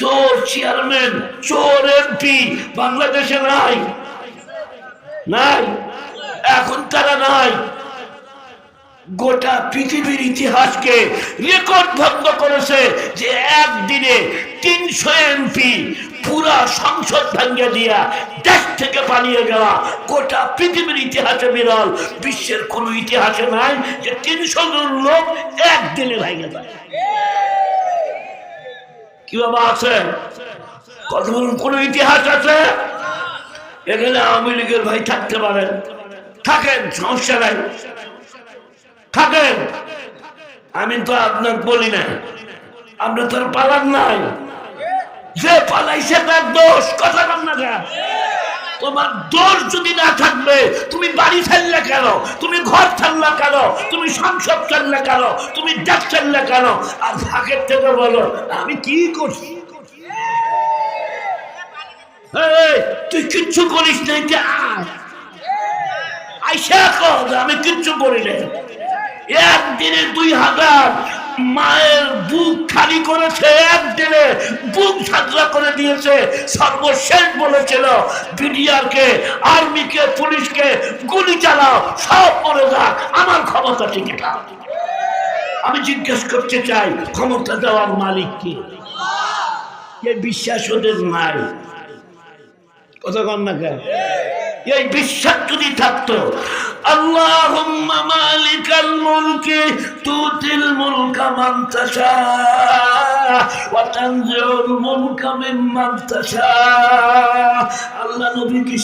চোর চেয়ারম্যান, চোর এমপি বাংলাদেশে নাই। নাই। এখন তারা নাই। গোটা পৃথিবীর ইতিহাসকে রেকর্ড ভঙ্গ করেছে যে একদিনে তিনশো এমপি পুরা সংসদ ভাঙ্গে দিয়া দেশ থেকে পালিয়ে যাওয়া গোটা পৃথিবীর ইতিহাসে বিরল, বিশ্বের কোন ইতিহাসে নাই যে তিনশো জন লোক একদিনে ভাঙে যায়। কি বাবা আছে? কত কোন ইতিহাস আছে? এখানে আওয়ামী লীগের ভাই থাকতে পারেন থাকেন, সমস্যা নাই। থাকেন। আমি তো আপনার বলি না আপনার তো পালান নাই। যে পালাইছে তার দোষ, কথা বল না? তোমার দোষ যদি না থাকবে, তুমি বাড়ি ছাড়লে কেন? তুমি ঘর ছাড়লে কেন? তুমি সংসদ ছাড়লে কেন? তুমি দেশ ছাড়লে কেন? আর ফাঁকের থেকে বলো, আমি কি করছি? তুই কিচ্ছু করিস আমি কিচ্ছু করি নাই। একদিনে দুই হাজার মায়ের বুক খালি করেছে একদিনে, বুক ঝাঁকড়া করে দিয়েছে। সর্বশেষ বলেছিল বিডিআরকে আর্মিকে, পুলিশকে গুলি চালাও, সব মরে যাক, আমার ক্ষমতা টিকে আমি জিজ্ঞেস করতে চাই, ক্ষমতা দেওয়ার মালিক কি বিশ্বাস ওদের নাই? কথা কন না কেন? এই বিশ্বাস যদি থাকতো মালিকাল মুলকি তুতিল মুলকা মুলকা আল্লাহ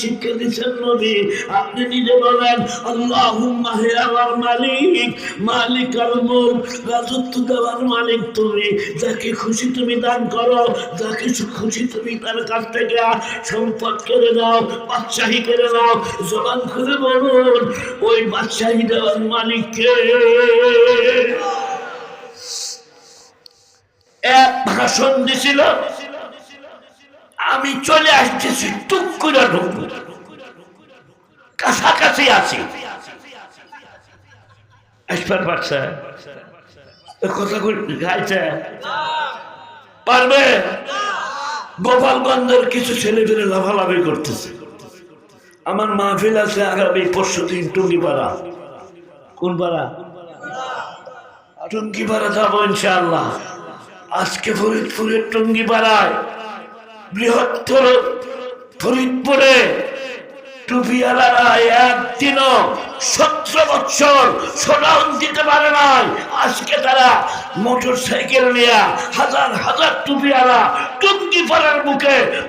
শিক্ষা দিয়েছেন নবী, আপনি নিজে বলেন, আল্লাহুম্মা হে আমার মালিক, মালিকাল মুলক, রাজত্ব দেওয়ার মালিক তুমি, যাকে খুশি তুমি দান করো, যাকে খুশি তুমি তার কাছ থেকে সম্পদ করে দাও বাদশাহী করে দাও জবান করে বলুন, ওই বাদশাহী দেওয়ার মালিককে। এক ভাষণ দিছিল আমি চলে আসতেছি, টুক করে ঢুকবো কাছাকাছি আছি। আসবার পারছে কথা গাইছে? পারবে? গোপালগঞ্জের কিছু ছেলে পেলে লাফালাফি করতেছে। আমার মাহফিল আছে আগামী পরশু দিন টুঙ্গিপাড়া। কোন পাড়া টুঙ্গিপাড়া যাব ইনশাআল্লাহ। আজকে ফরিদপুরের টুঙ্গিপাড়ায় বৃহত্তর ফরিদপুরে সতেরো দিতে পারে আজকে তারা মোটর সাইকেল নিয়ে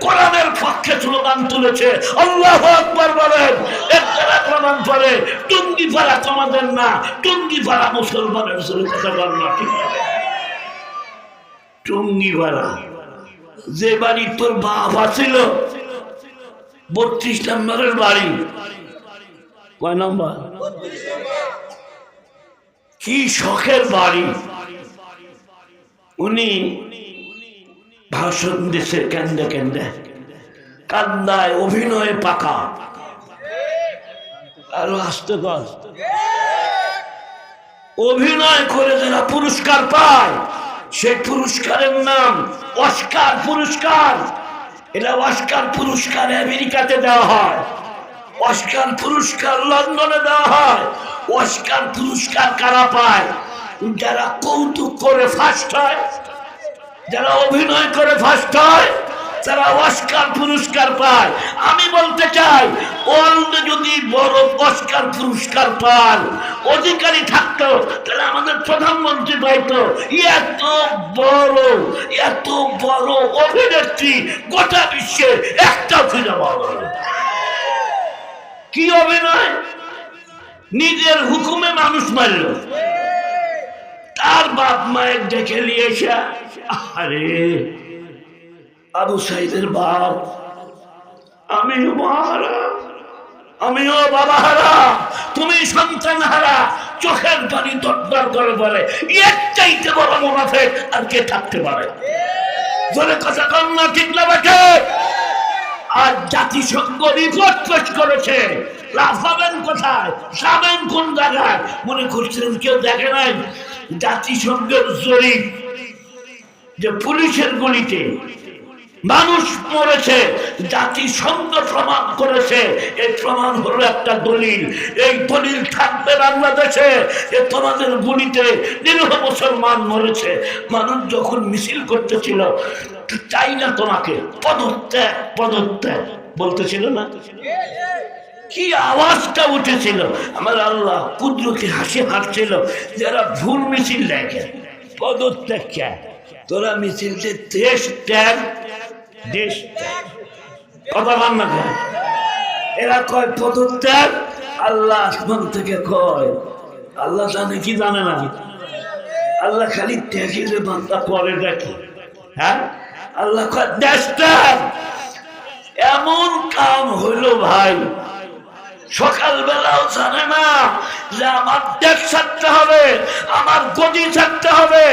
কোরআনের পক্ষে স্লোগান তুলেছে। আল্লাহ আকবার বলেন এর প্রমাণ করে টুঙ্গি পাড়া তোমাদের না টুঙ্গি পাড়া মুসলমানের বল না। টুঙ্গি পাড়া যে বাড়ি তোর বাবা ছিল বত্রিশ নম্বরের বাড়ি। কয় নম্বর? কি শখের বাড়ি। উনি ভাষণ দিছে কেন্দ্রে কেন্দে। কান্দায় অভিনয়ে পাকা। আরও আসতে অভিনয় করে যারা পুরস্কার পায়, সেই পুরস্কারের নাম অস্কার পুরস্কার। এটা অস্কার পুরস্কার আমেরিকাতে দেওয়া হয়। অস্কার পুরস্কার লন্ডনে দেওয়া হয়। অস্কার পুরস্কার কারা পায়? যারা কৌতুক করে ফার্স্ট হয়, যারা অভিনয় করে ফার্স্ট হয় তারা অস্কার পুরস্কার পায়, আমি বলতে চাই ওয়ার্ল্ড যদি বড় অস্কার পুরস্কার পান, অধিকারী থাকতো, তাহলে আমাদের প্রধানমন্ত্রী পাইতো। এত বড় এত বড় অভিনেত্রী গোটা বিশ্বে একটা খুঁজে পাওয়া কি অভিনয়? নিজের হুকুমে মানুষ মারল। তার বাপ মায়ের দেখে নিয়ে আরে আবু সাইদের বাপ। আমিও মারা আমিও বাবা হারা তুমি সন্তান হারা চোখের পানি দরদর করে বলে এর চাইতে বড় মুনাফে আর কে থাকতে পারে? জোরে কথা কম না ঠিক না বাকে আর জাতিসংঘ রিপোর্ট পেশ করেছে। লাফাবেন কোথায়? যাবেন কোন জায়গায়? মনে করছিলেন কেউ দেখে নাই? জাতিসংঘের জরিপ যে পুলিশের গুলিতে মানুষ মরেছে জাতিসংঘ প্রমাণ করেছে। এই প্রমাণ হলো একটা দলিল। এই দলিল থাকবে বাংলাদেশে। যে তোমাদের গুলিতে নিরীহ মুসলমান মরেছে। মানুষ যখন মিছিল করতেছিল, চাই না তোমাকে, পদত্যাগ পদত্যাগ বলতেছিল না? কি আওয়াজটা উঠেছিল? আমার আল্লাহ কুদরতি হাসি হাঁটছিল যারা ভুল মিছিল দেখে, পদত্যাগ তোরা মিছিলতে দেশ ত্যাগ দেশ। কথা বল না এরা কয় পদত্যাগ আল্লাহ আসমান থেকে কয়, আল্লাহ জানে কি জানে না আল্লাহ খালি ত্যাগের বান্দা করে দেখে। হ্যাঁ? আল্লাহ কয়, দেশ ত্যাগ। এমন কাম হইল ভাই, সকালবেলাও জানে না যে আমার দেশ ছাড়তে হবে, আমার গদি ছাড়তে হবে।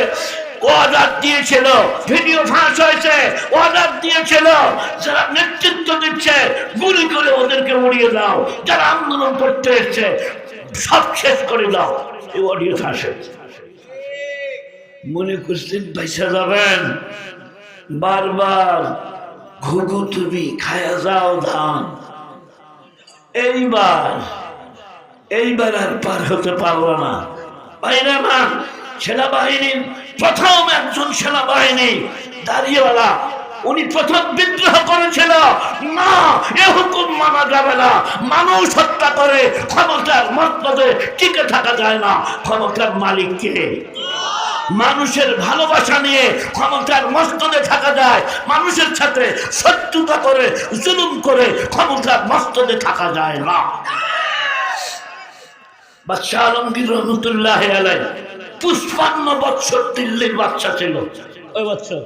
ওদেরকে উড়িয়ে দাও। যারা মনে করছেন পয়সা যাবেন? বারবার, ঘুঘু তুমি, খায়া যাও ধান। এইবার এইবার আর পার হতে পারব না। বাইরে না সেনাবাহিনীর প্রথম একজন সেনাবাহিনী দাঁড়িয়েওয়ালা, উনি প্রথম বিদ্রোহ করেছিল। না এ হুকুম মানা যাবে না। মানুষ হত্যা করে ক্ষমতার মতপদে টিকে থাকা যায় না। ক্ষমতার মালিক কে? মানুষের ভালোবাসা নিয়ে ক্ষমতার মস্তদে থাকা যায়। মানুষের সাথে শত্রুতা করে, জুলুম করে ক্ষমতার মস্তদে থাকা যায় না। বাচ্চা আলমগীর রহমতুল্লাহ আলাই পুষ্পান্ন বৎসর দিল্লির বাচ্চা ছিল। ওই বাচ্চা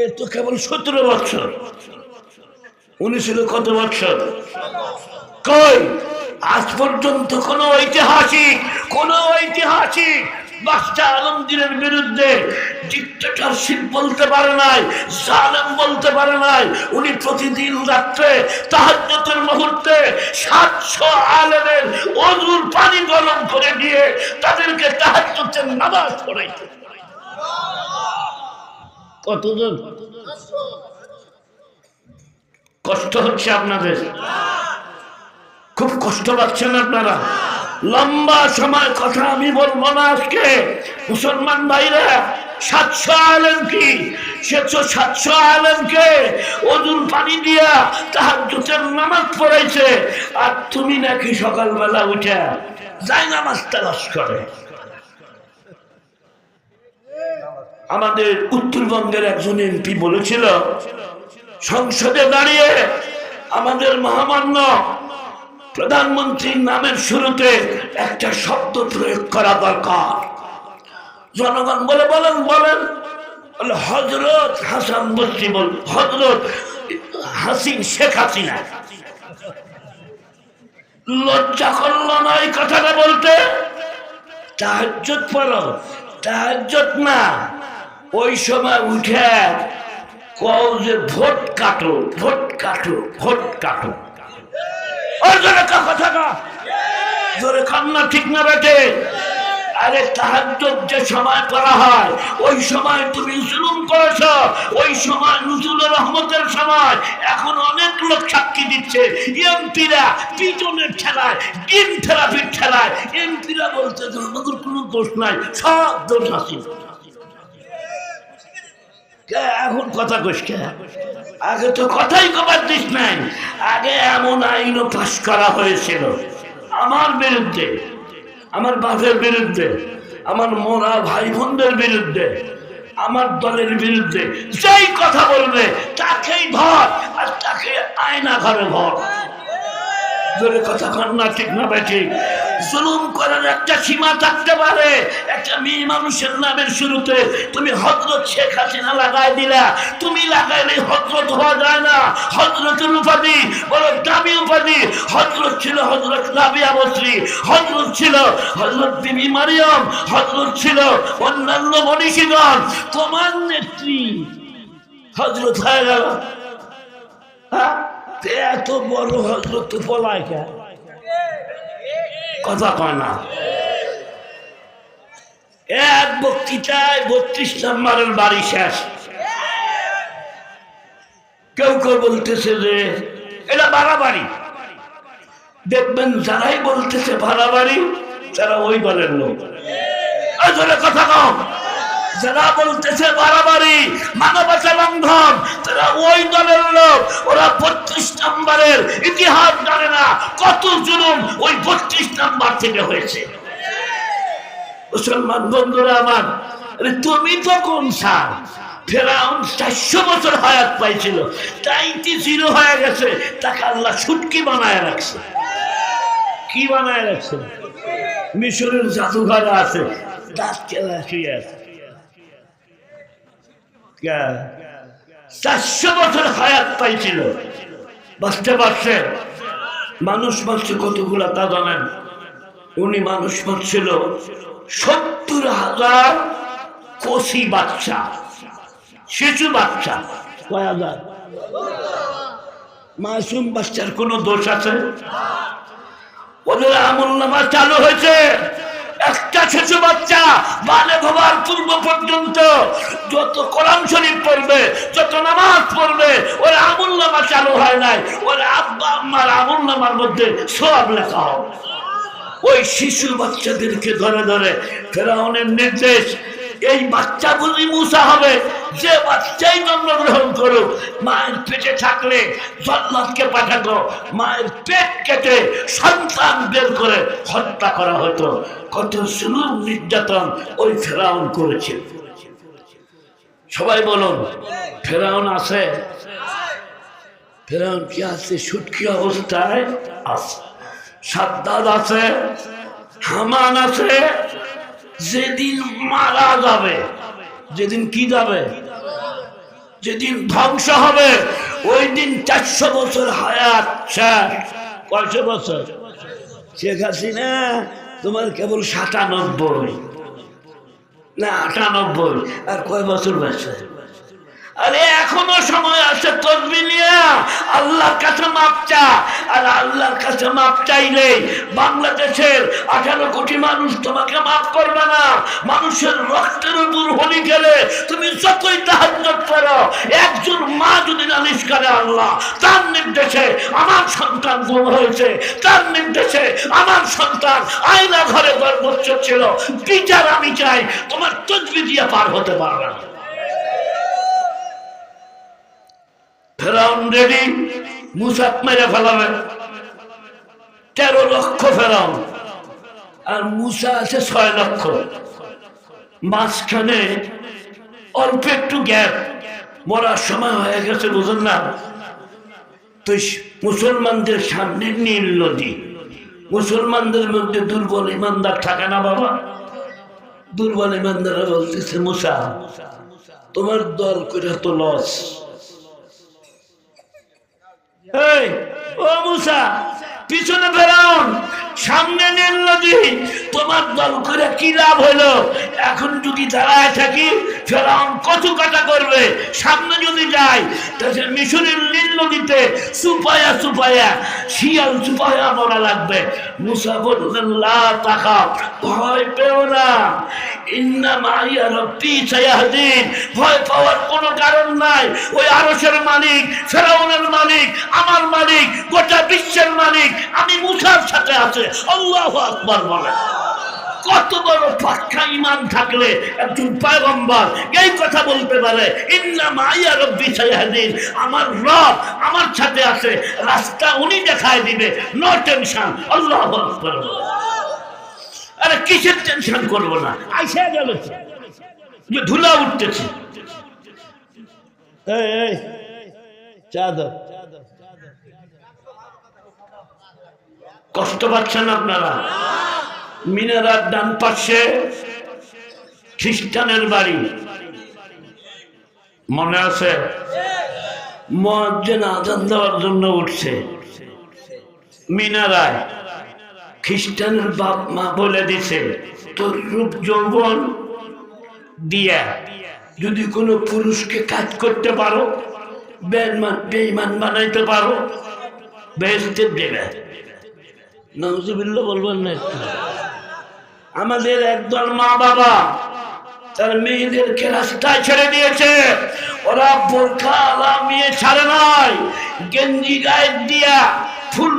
এ তো কেবল সতেরো বছর। উনি ছিল কত বছর কই? আজ পর্যন্ত কোন ঐতিহাসিক কোন ঐতিহাসিক আলমগীরের বিরুদ্ধে। ডিক্টেটরশিপ বলতে পারে নাই, জালেম বলতে পারে নাই। উনি প্রতিদিন রাত্রে তাহাজ্জতের মুহূর্তে সাতশো পানি গরম করে দিয়ে তাদেরকে তাহাজ্জতের নামাজ পড়াইতে কতজন? কষ্ট হচ্ছে আপনাদের। খুব কষ্ট পাচ্ছেন আপনারা। লম্বা সময় কথা আমি বলব না আজকে। মুসলমান ভাইরা, সাতশো আলেম কি? সাতশো ওজন পানি দিয়া তাহার জুতের নামাজ পড়াইছে। আর তুমি নাকি সকালবেলা উঠে যাই নামাজ তালাশ করে। আমাদের উত্তরবঙ্গের একজন এমপি বলেছিল, সংসদে দাঁড়িয়ে আমাদের মহামান্য প্রধানমন্ত্রীর নামের শুরুতে একটা শব্দ প্রয়োগ করা দরকার। জনগণ বলে, বলেন বলেন। বলে হজরত হাসান বস্তি বল হজরত হাসিন শেখ হাসিনা। লজ্জা করল না এই কথাটা বলতে? তাহাজ্জত পড়ো তাহাজ্জত না। ওই সময় উঠে কও যে, ভোট কাটো ভোট কাটো ভোট কাটো। ওর জোরে কা কথাটা জোরে কান্না ঠিক না বেটে। আরে তাহাজ্জত যে সময় করা হয়, ওই সময় তুমি জুলুম করেছ, ওই সময় নজরুলের রহমতের সময়। এখন অনেক লোক সাক্ষী দিচ্ছে, এমপিরা পিটনের ঠেলায়, ডিম থেরাপির ঠেলায়। এমপিরা বলতে আমাদের কোনো দোষ নাই, সব দোষ আছে। এখন কথা কইস আগে তো কথাই কবার দিস নাই। আগে এমন আইনও পাশ করা হয়েছিল। আমার বিরুদ্ধে, আমার বাপের বিরুদ্ধে, আমার মোরা ভাই বোনদের বিরুদ্ধে, আমার দলের বিরুদ্ধে যেই কথা বলবে, তাকেই ভর আর তাকে আয়না ঘরে ভর জোরে কথা কন না, ঠিক না বেঠিক জুলুম করার একটা সীমা থাকতে পারে। একটা মেয়ে মানুষের নামের শুরুতে তুমি হজরত শেখ হাসিনা লাগাই দিলা। তুমি লাগাইলে হজরত হওয়া যায় না। হজরতের উপাধি বলো দামি উপাধি। হজরত ছিল হজরত রাবিয়া বসরি। হজরত ছিল হজরত বিবি মারিয়ম। হজরত ছিল অন্যান্য মনীষীগণ। তোমার নেত্রী হজরত হয়ে গেল। হ্যাঁ? এত বড় হজরত পলায় কে? কথা কয় না। এক বক্তৃতায় বত্রিশ নম্বরের বাড়ি শেষ। কেউ কেউ বলতেছে যে, এটা বাড়াবাড়ি দেখবেন যারাই বলতেছে বাড়াবাড়ি তারা ওই বলেন লোক। কথা কম যারা বলতেছে বাড়াবাড়ি, মানবতা লঙ্ঘন তারা ওই দলের লোক, ওরা বত্রিশ নম্বরের ইতিহাস জানে না কত জুলুম ওই বত্রিশ নাম্বার থেকে হয়েছে। মুসলমান বন্ধুরা আমার তুমি তো কোন সাল ফেরাউন চারশো বছর হায়াত পাইছিল টাইমটি জিরো হয়ে গেছে, তাকে আল্লাহ ছুটকি বানায় রাখছে। কি বানায় রাখছে? মিশরের জাদুঘর আছে, দাঁত কেলা আছে? চারশো বছর হায়াত পাইছিল। বাঁচতে পারছে। মানুষ মারছে কতগুলা তা জানেন? উনি মানুষ মারছিল সত্তর হাজার কষি বাচ্চা, শিশু বাচ্চা। কয় হাজার? মাসুম বাচ্চার কোনো দোষ আছে? ওদের আমল নামা চালু হয়েছে। একটা শিশু বাচ্চা বালে হবার পূর্ব পর্যন্ত যত কোরআন শরীফ পড়বে, যত নামাজ পড়বে, ওর আমুল নামা চালু হয় নাই। ওর আব্বা, আম্মার আমুল নামার মধ্যে সব লেখা হবে। ওই শিশু বাচ্চাদেরকে ধরে ধরে ফেরাউনের নির্দেশ এই বাচ্চা বুঝি মুসা হবে? যে বাচ্চাই জন্মগ্রহণ করুক, মায়ের পেটে থাকলে জন্নাথকে পাঠাতো, মায়ের পেট কেটে সন্তান বের করে হত্যা করা হতো। কত সুলুম নির্যাতন ওই ফেরাউন করেছে। সবাই বলুন, ফেরাউন আছে? ফেরাউন কি আছে? সুটকি অবস্থায় আছে। সাদ্দাদ আছে? হামান আছে? যেদিন মারা যাবে, যেদিন কি যাবে? যেদিন ধ্বংস হবে, ওই দিন চারশো বছর হায়াত শেষ। কয়শো বছর? শেখ হাসিনা, তোমার কেবল সাতানব্বই। না, আটানব্বই। আর কয় বছর বেঁচে আরে, এখনও সময় আছে তসবি নিয়ে। আল্লাহর কাছে মাপ চা। আর আল্লাহর কাছে মাপ চাইলে বাংলাদেশের আঠারো কোটি মানুষ তোমাকে মাফ করবে না। মানুষের রক্তের উপর হলি গেলে তুমি যতই তাহাজ করো, একজন মা যদি নালিশ করে, আল্লাহ, তার নির্দেশে আমার সন্তান গুম হয়েছে, তার নির্দেশে আমার সন্তান আয়না ঘরে গর্বচ্ছ ছিল। বিচার আমি চাই, তোমার তসবি দিয়ে পার হতে পারবে না। ফেরাউন রেডি মুসাক মেরে ফেলাবে। তেরো লক্ষ ফেরাউন। আর মুসা আছে ছয় লক্ষ। মাঝখানে অল্প একটু গ্যাপ মরার সময় হয়ে গেছে, বুঝুন না। তো মুসলমানদের সামনে নীল নদী। মুসলমানদের মধ্যে দুর্বল ইমানদার থাকে না বাবা। দুর্বল ইমানদারা বলতেছে, মুসা, তোমার দল করে তো লস এই, ও মুসা, পিছনে ফেরাউন সামনে নীল নদী তোমার দল করে কি লাভ হলো? এখন যদি দাঁড়ায় থাকি ফেরাউন কত কাটা করবে। সামনে যদি যাই তাহলে মিশরের নীল নদীতে সুপায়া সুপায়া, শিয়াল সুপায়া মরা লাগবে। মুসা বললেন, লা তাকা ভয় পেও না। ইন্না মাইয়া রব্বি সায়াহদিন, ভয় পাওয়ার কোনো কারণ নাই। ওই আরশের মালিক, ফেরাউনের মালিক, আমার মালিক, গোটা বিশ্বের মালিক, আমি মুসার সাথে আছে। আল্লাহু আকবার বলে। কত বড় পাক্কা ইমান থাকলে একজন পয়গম্বর এই কথা বলতে পারে ইন্না মাইয়া রব্বি সায়াহদিন আমার রব আমার সাথে আছে রাস্তা উনি দেখায় দিবে নো টেনশন আল্লাহু আকবার আরে কিসের টেনশন করব না আইসা গেল। যে ধুলা উঠতেছে এই, এই, চা দাও। কষ্ট পাচ্ছেন আপনারা মিনারার ডান পাশে খ্রিস্টানের বাড়ি। মনে আছে? মহাজন আজান দেওয়ার জন্য উঠছে। মিনারায় খ্রিস্টানের বাপ মা বলে দিছে, তোর রূপ যৌবন দিয়া যদি কোনো পুরুষকে কাজ করতে পারো বেমান বেইমান বানাইতে পারো বেহেস্তে দেবে। নজুবিল্লা বলবেন না একটু। আমাদের একদল মা বাবা তার মেয়েদেরকে রাস্তায় ছেড়ে দিয়েছে। ওরা বোরখা লামিয়ে ছাড়ে নাই। গেঞ্জি গায়ে দিয়া, ফুল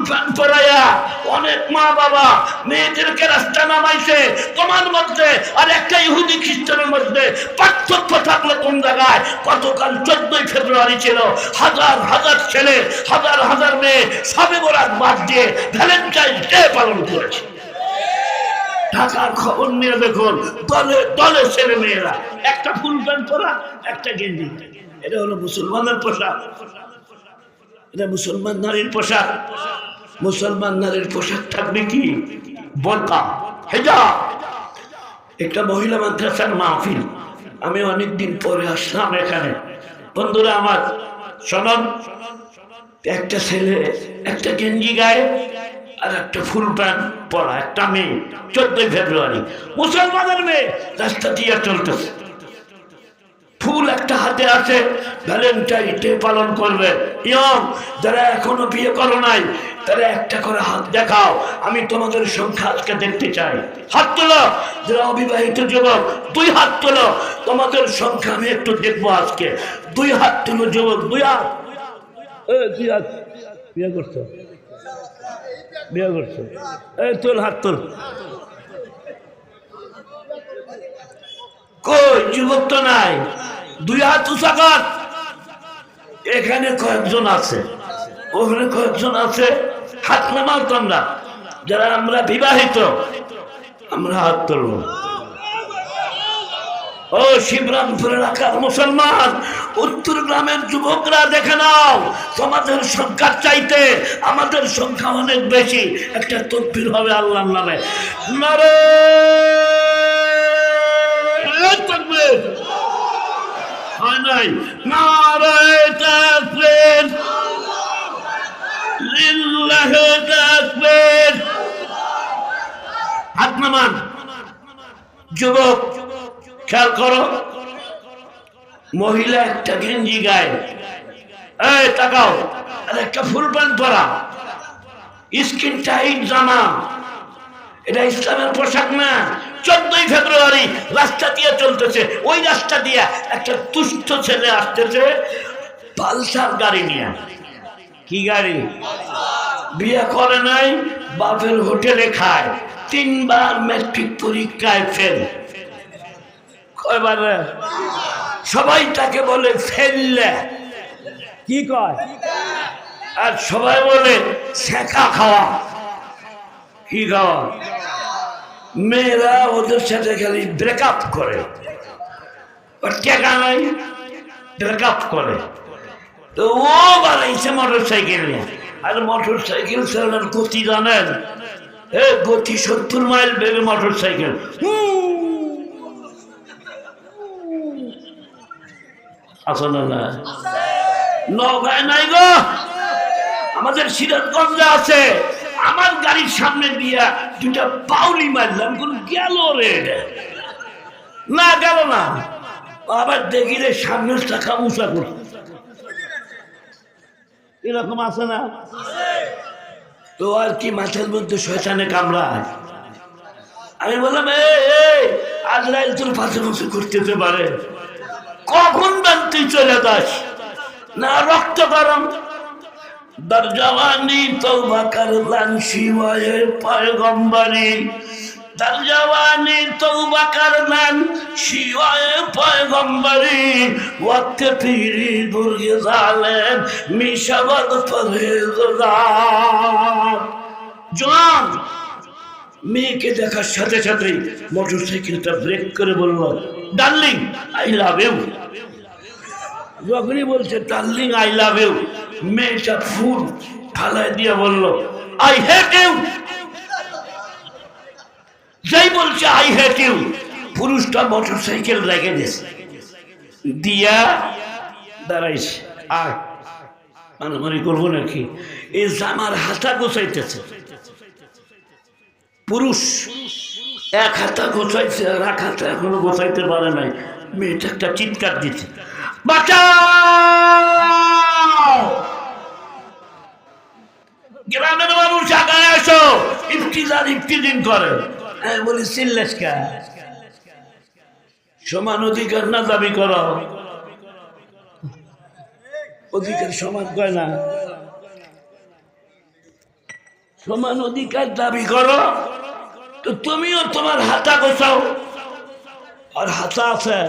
অনেক মা বাবা মেয়েদেরকে রাস্তা নামাইছে। তোমার মধ্যে আর একটা ইহুদি খ্রিস্টানের মধ্যে পার্থক্য থাকলে কোন জায়গায়? গতকাল চোদ্দই ফেব্রুয়ারি ছিল। হাজার হাজার ছেলে, হাজার হাজার মেয়ে সবে বরাত বাদ দিয়ে ভ্যালেন্টাইন ডে পালন করেছে। ঢাকার খবর নিয়ে দেখুন, দলে দলে ছেলে মেয়েরা। একটা ফুল প্যান্ট পরা, একটা গেঞ্জি। এটা হলো মুসলমানের পোশাক। এটা মুসলমান নারীর পোশাক। মুসলমান নারীর পোশাক থাকবে কি? বলকা হেজাব। একটা মহিলা মাদ্রাসার মাহফিল। আমি অনেকদিন পরে আসলাম এখানে। বন্ধুরা, আমার শোনন, একটা ছেলে একটা গেঞ্জি গায়ে আর একটা ফুল প্যান্ট পরা একটা মেয়ে, চোদ্দই ফেব্রুয়ারি। মুসলমানের মেয়ে, রাস্তা দিয়ে চলতেছে। ফুল একটা হাতে আছে ভ্যালেন্টাইন ডে পালন করবে। ইয়ং, যারা এখনও বিয়ে করো নাই, তারা একটা করে হাত দেখাও, আমি তোমাদের সংখ্যা আজকে দেখতে চাই। হাত তোলো, যারা অবিবাহিত যুবক, দুই হাত তোলো, তোমাদের সংখ্যা আমি একটু দেখব আজকে। দুই হাত তুলো যুবক, দুই হাত। দুই হাত। বিয়ে করছ? বিয়ে করছ। এই তোল হাত তোল কই, যুবক তো নাই। দুই হাত উঁচা এখানে কয়েকজন আছে। ওখানে কয়েকজন আছে। হাত নামাও না যারা আমরা বিবাহিত, আমরা হাত তুলব। ও শিবরামপুর এলাকার মুসলমান। উত্তর গ্রামের যুবকরা দেখে নাও, তোমাদের সংখ্যার চাইতে আমাদের সংখ্যা অনেক বেশি। একটা তকবির হবে আল্লাহর নামে। নারে হয় নাই? নারায় তাকবীর। লিল্লাহি তাকবীর। হাত যুবক খেয়াল করো, মহিলা একটা গেঞ্জি গায়ে। তাকাও একটা ফুল প্যান্ট পরা। স্কিন টাইট জামা। এটা ইসলামের পোশাক না। চোদ্দই ফেব্রুয়ারি রাস্তা দিয়ে চলতেছে। ওই রাস্তা দিয়ে একটা তুষ্ট ছেলে আসতেছে, পালসার গাড়ি নিয়ে। কি গাড়ি? বিয়ে করে নাই, বাপের হোটেলে খায়। তিনবার ম্যাট্রিক পরীক্ষায় ফেল কয়বার? সবাই তাকে বলে ফেললে। কি কয়? আর সবাই বলে শেখা খাওয়া। কি খাওয়া? মেয়েরা ওদের সাথে খালি ব্রেকআপ করে। ওর টাকা নাই ব্রেকআপ করে। তো ও বানাইছে মোটর সাইকেল আর মোটর সাইকেল চালানোর গতি জানেন? গতি সত্তর মাইল বেগে মোটর সাইকেল আসলে না নগায় নাই গো। আমাদের সিরাজগঞ্জে আছে। আমার গাড়ির সামনে দিয়া দুটা পাউলি মারলাম, কোন গেল রে। না, গেল না। আবার দেখি রে সামনের চাকা উঁচা করে। এরকম আছে না? তো আর কি মাথার মধ্যে শয়তানে কামড়ায়? আমি বললাম, এই আজরাইল তোর পাশে বসে করতে পারে। কখন তুই চলে যাস? না, রক্ত গরম। দরজাওয়ানি তৌবা করলাম শিবায় পয়গম্বরি। দরজাওয়ানি তৌবা করলাম শিবায় পয়গম্বরি। ওয়াক্ত পীরি দুর্গে জালেম মিশাবদ পরহেজগার। জোয়ান, মেয়েকে দেখার সাথে সাথেই মোটর সাইকেলটা ব্রেক করে বলল ডার্লিং আই লাভ ইউ যখনই বলছে ডার্লিং আই লাভ ইউ মেয়েটা ফুল ফালায় দিয়ে বলল আই হেট ইউ যেই বলছে আই হেট ইউ পুরুষটা মোটর সাইকেল রেখে দিয়েছে। দিয়া দাঁড়াইছে। আর মারামারি করব নাকি? এই জামার হাতা গোছাইতেছে। পুরুষ এক হাতা গোছাইছে আর এক হাতা এখনও গোছাইতে পারে নাই। মেয়েটা একটা চিৎকার দিচ্ছে। বাঁচাও! গ্রামের মানুষ আগায় আসো ইফতিজার ইফতিদিন করে। বলি, চিল্লাস সমান অধিকার না দাবি করো? অধিকার সমান কয় না? সমান অধিকার দাবি করো, তো তুমিও তোমার হাতা গোছাও। আর হাতা আছে